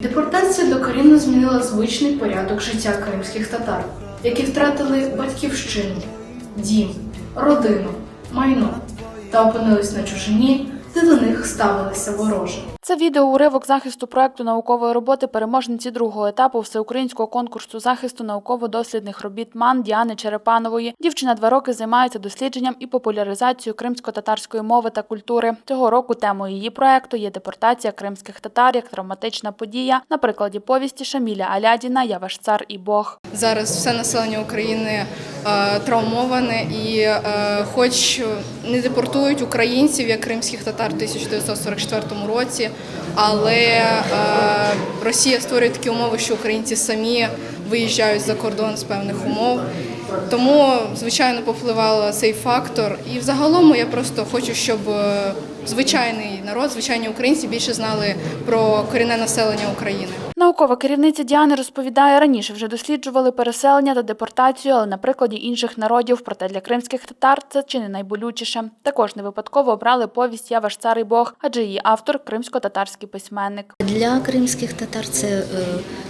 Депортація докорінно змінила звичний порядок життя кримських татар, які втратили батьківщину, дім, родину, майно та опинились на чужині, де до них ставилися вороже. Це відео уривок захисту проекту наукової роботи переможниці другого етапу всеукраїнського конкурсу захисту науково-дослідних робіт МАН Діани Черепанової. Дівчина два роки займається дослідженням і популяризацією кримсько-татарської мови та культури. Цього року темою її проекту є депортація кримських татар як травматична подія на прикладі повісті Шаміля Алядіна Я ваш цар і Бог. Зараз все населення України травмоване і е, хоч не депортують українців як кримських татар в 1944 році, але е, Росія створює такі умови, що українці самі виїжджають за кордон з певних умов. Тому, звичайно, попливав цей фактор. І взагалом я просто хочу, щоб е, звичайний народ, звичайні українці більше знали про корінне населення України. Наукова керівниця Діани розповідає, раніше вже досліджували переселення та депортацію, але на прикладі інших народів. Проте для кримських татар це чи не найболючіше. Також не випадково обрали повість Я ваш цар і Бог, адже її автор кримсько-татарський письменник. Для кримських татар це е,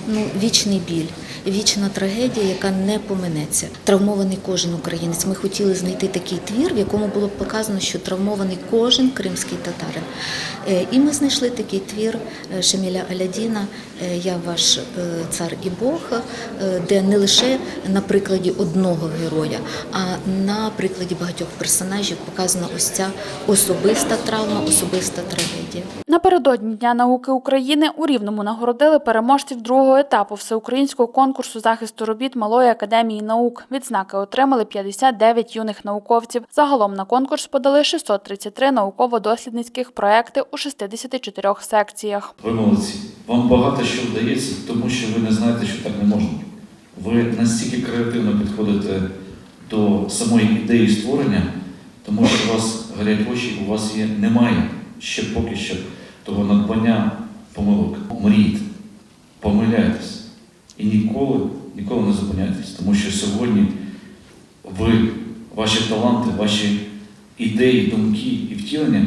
ну, вічний біль, вічна трагедія, яка не поминеться. Травмований кожен українець. Ми хотіли знайти такий твір, в якому було б показано, що травмований кожен кримський татарин. Е, І ми знайшли такий твір е, Шаміля Алядіна е, Я ваш цар і Бог, де не лише на прикладі одного героя, а на прикладі багатьох персонажів показана ось ця особиста травма, особиста трагедія. Напередодні Дня науки України у Рівному нагородили переможців другого етапу всеукраїнського конкурсу захисту робіт Малої академії наук. Відзнаки отримали 59 юних науковців. Загалом на конкурс подали 633 науково-дослідницьких проекти у 64 секціях. Ви молодці. Вам багато що вдається, тому що ви не знаєте, що так не можна. Ви настільки креативно підходите до самої ідеї створення, тому що у вас горять очі, у вас є немає ще поки що того надбання помилок. Мрійте, помиляйтесь і ніколи, ніколи не зупиняйтесь, тому що сьогодні ви, ваші таланти, ваші ідеї, думки і втілення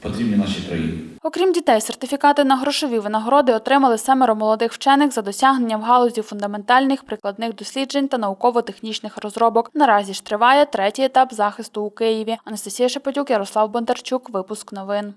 потрібні нашій країні. Окрім дітей, сертифікати на грошові винагороди отримали семеро молодих вчених за досягнення в галузі фундаментальних прикладних досліджень та науково-технічних розробок. Наразі ж триває третій етап захисту у Києві. Анастасія Шепетюк, Ярослав Бондарчук. Випуск новин.